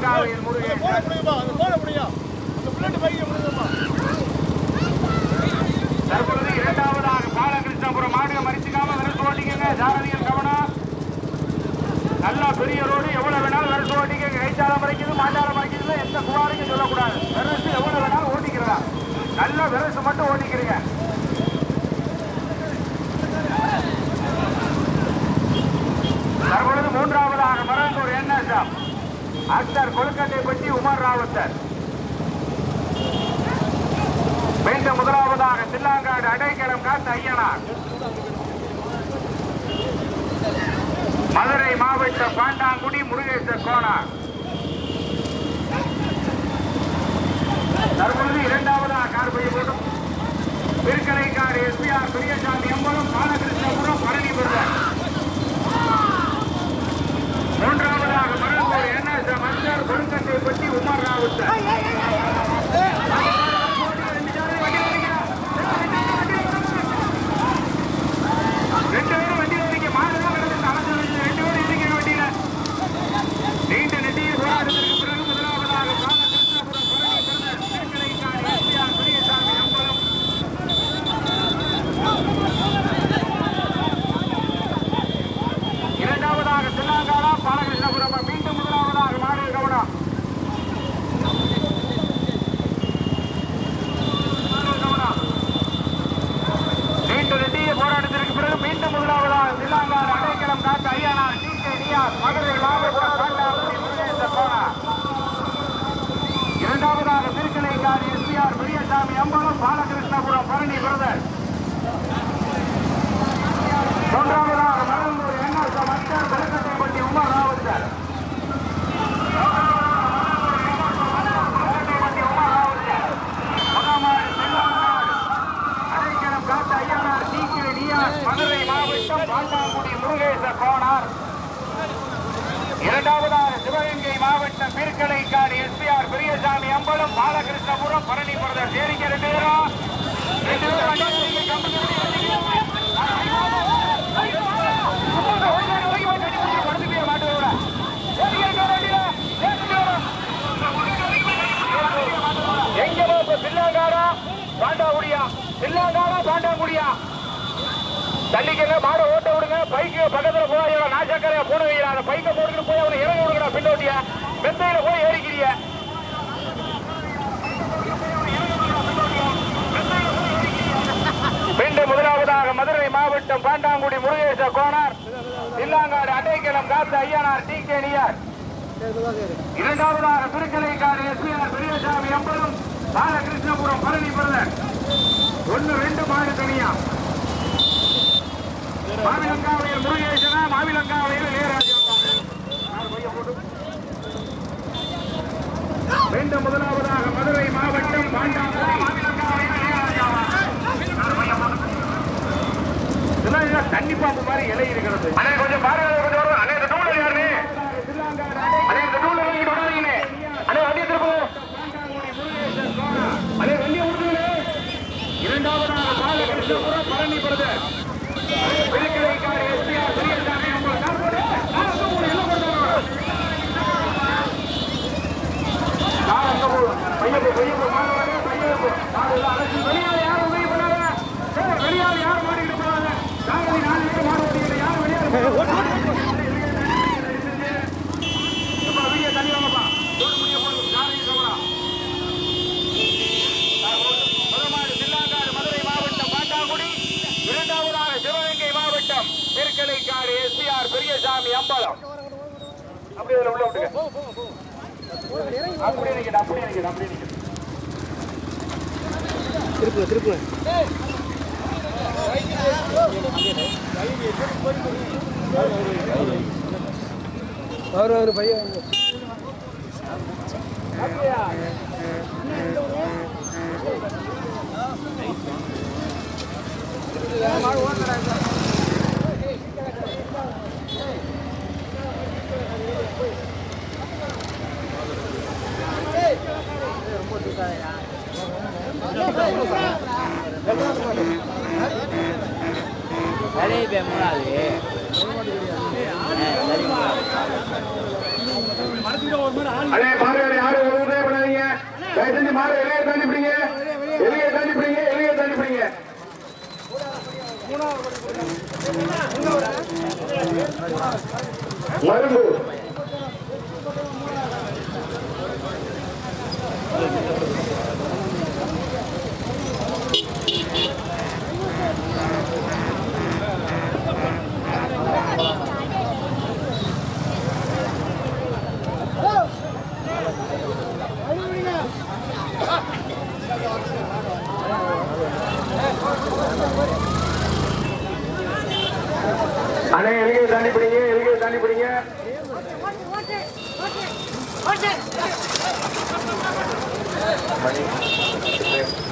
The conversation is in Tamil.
திருக்காவையில் போட முடியுமா? அது போட முடியும் அந்த புல்லட் பைக்கு முடியுமா தற்பொழுது இரண்டாவதாக பாலகிருஷ்ணபுரம் மாடுக மறிச்சுக்காம விரசு ஓட்டிக்கங்க சாரதிகள் கவனம் நல்லா பெரிய ரோடு. எவ்வளவு வேணாலும் விரசு ஓட்டிக்கங்க கைத்தால மறைக்கிறது மாட்டால மறைக்கிறது எந்த குவாரையும் சொல்லக்கூடாது. விரசு எவ்வளவு வேணாலும் ஓட்டிக்கிறதா? நல்லா விரசு மட்டும் ஓட்டிக்கிறீங்க. தற்பொழுது மூன்றாவதாக மரங்கூர் என்ன சார் அக்தர் கொழுக்கட்டைப்பட்டி உமர் ராவத்தர். மீண்டும் முதலாவதாக தில்லாங்காடு அடைக்கலம் காத்து ஐயனார். மதுரை மாவட்டம் பாண்டாங்குடி முருகேசர் கோனார். தற்பொழுது இரண்டாவதாக கார்பை போடும் பிற்கரைக்காடு எஸ்பிஆர் பெரியசாமி எம்பலம் பாலகிருஷ்ணபுரம் பழனி பெறுவர் மாவட்டம் பீர்க்கலைக்காடு எஸ்பிஆர் பெரியசாமி அம்பலம் பாலகிருஷ்ணபுரம் பரணி பிரதர் சரிங்க ரெண்டு பேரும் ரெண்டு பில்லாங்காரா பாண்டாங்குடியா பில்லாங்காரா பாண்டாங்குடியா தள்ளிக்கங்க மாட ஓட்ட விடுங்க பைக்கு பக்கத்தில் போய் நாசக்கரையா போன வைக்கிறா அந்த பைக்கை போட்டுக்கிட்டு போய் அவனை இறங்க விடுங்கடா பின்னோட்டியா மெத்தையில போய் ஏறிக்கிறிய. மீண்டும் முதலாவதாக மதுரை மாவட்டம் பாண்டாங்குடி முருகேச கோனார் இல்லாங்காடு அடைக்கலம் காத்த ஐயனார் டி கே நியார். இரண்டாவதாக திருக்கலைக்காடு எஸ்பிஆர் பெரியசாமி அம்பலம் பாலகிருஷ்ணபுரம் பழனி பிரதர். ஒன்னு ரெண்டு மாடு தனியா. மாவிலங்காவையில் முருகேசனா மாவிலங்காவையில் நேராஜ் வேண்டும் முதலாவதாக திருக்கலைக்காடு எஸ்பிஆர் பெரியசாமி அம்பலம் அப்படியே உள்ள விட்டுங்க அப்படியே நிக்கணும் அப்படியே அப்படியே திருப்புங்க திருப்புங்க அவர் அவர் பையன். சரி தயவு செஞ்சு மாடு வெளியே தாண்டி பிடிங்க. வெளியே தாண்டி பிடிங்க வெளியே தாண்டி பிடிங்க. மரும்பு. தாண்டி பிடிங்க எல்கையை தாண்டி பிடிங்க மணி. அண்ணே